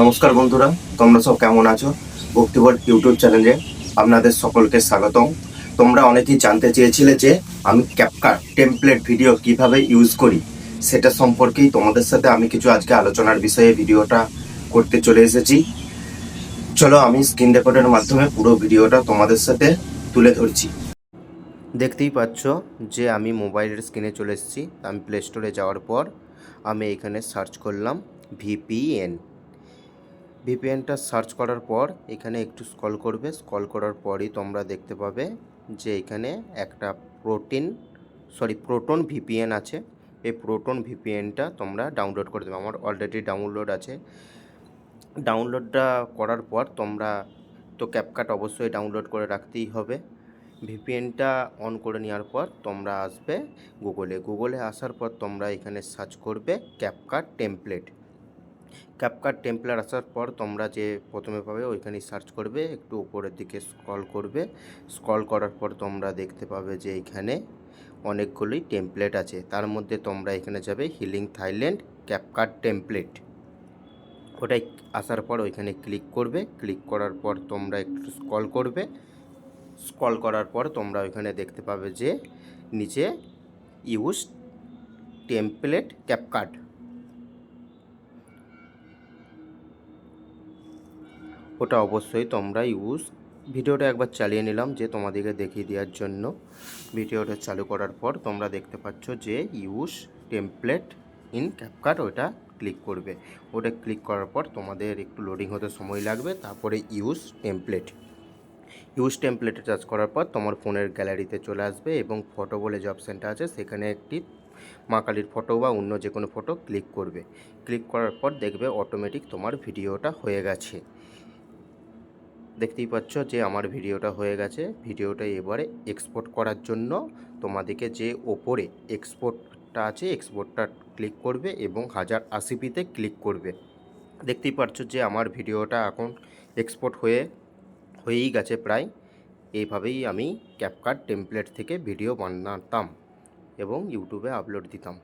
নমস্কার বন্ধুরা, তোমরা সব কেমন আছো? ভক্তিবল ইউটিউব চ্যানেলে আপনাদের সকলকে স্বাগতম। তোমরা অনেকেই জানতে চেয়েছিলে যে আমি ক্যাপকাট টেমপ্লেট ভিডিও কীভাবে ইউজ করি, সেটা সম্পর্কেই তোমাদের সাথে আমি কিছু আজকে আলোচনার বিষয়ে ভিডিওটা করতে চলে এসেছি। চলো আমি স্ক্রিন রেকর্ডের মাধ্যমে পুরো ভিডিওটা তোমাদের সাথে তুলে ধরছি। দেখতেই পাচ্ছ যে আমি মোবাইলের স্ক্রিনে চলে এসেছি। আমি প্লে স্টোরে যাওয়ার পর আমি এখানে সার্চ করলাম ভিপিএন ভিপিএনটা সার্চ করার পর এখানে একটু স্ক্রল করবে। স্ক্রল করার পরই তোমরা দেখতে পাবে যে এখানে একটা প্রোটিন সরি প্রোটন ভিপিএন আছে। এই প্রোটন ভিপিএনটা তোমরা ডাউনলোড করে দেবে। আমার অলরেডি ডাউনলোড আছে। ডাউনলোডটা করার পর তোমরা তো ক্যাপকাট অবশ্যই ডাউনলোড করে রাখতেই হবে। ভিপিএনটা অন করে নেওয়ার পর তোমরা আসবে গুগলে গুগলে আসার পর তোমরা এখানে সার্চ করবে ক্যাপকাট টেমপ্লেট ক্যাপকাট টেমপ্লেট আসার পর তোমরা যে প্রথমে পাবে ওইখানে সার্চ করবে, একটু উপরের দিকে স্ক্রল করবে। স্ক্রল করার পর তোমরা দেখতে পাবে যে এখানে অনেকগুলোই টেমপ্লেট আছে। তার মধ্যে তোমরা এখানে যাবে হিলিং থাইল্যান্ড ক্যাপকাট টেমপ্লেট ওটাই আসার পর ওইখানে ক্লিক করবে। ক্লিক করার পর তোমরা একটু স্ক্রল করবে। স্ক্রল করার পর তোমরা ওইখানে দেখতে পাবে যে নিচে ইউজ টেমপ্লেট ক্যাপকাট ওটা অবশ্যই তোমরা ইউজ ভিডিওটা একবার চালিয়ে নিলাম যে তোমাদেরকে দেখিয়ে দেওয়ার জন্য। ভিডিওটা চালু করার পর তোমরা দেখতে পাচ্ছ যে ইউজ টেমপ্লেট ইন ক্যাপকাট ওটা ক্লিক করবে। ওটা ক্লিক করার পর তোমাদের একটু লোডিং হতে সময় লাগবে, তারপরে ইউজ টেমপ্লেট ইউজ টেমপ্লেটে চার্জ করার পর তোমার ফোনের গ্যালারিতে চলে আসবে এবং ফটো বলে যে অপশানটা আছে সেখানে একটি মা কালীর ফটো বা অন্য যে কোনো ফটো ক্লিক করবে। ক্লিক করার পর দেখবে অটোমেটিক তোমার ভিডিওটা হয়ে গেছে। দেখতেই পাচ্ছ যে আমার ভিডিওটা হয়ে গেছে। ভিডিওটা এবারে এক্সপোর্ট করার জন্য তোমাদেরকে যে ওপরে এক্সপোর্টটা আছে এক্সপোর্টটা ক্লিক করবে এবং হাজার আশি পিতে ক্লিক করবে। দেখতেই পাচ্ছ যে আমার ভিডিওটা এখন এক্সপোর্ট হয়ে, হয়েই গেছে প্রায়। এইভাবেই আমি ক্যাপকাট টেমপ্লেট থেকে ভিডিও বানাতাম এবং ইউটিউবে আপলোড দিতাম।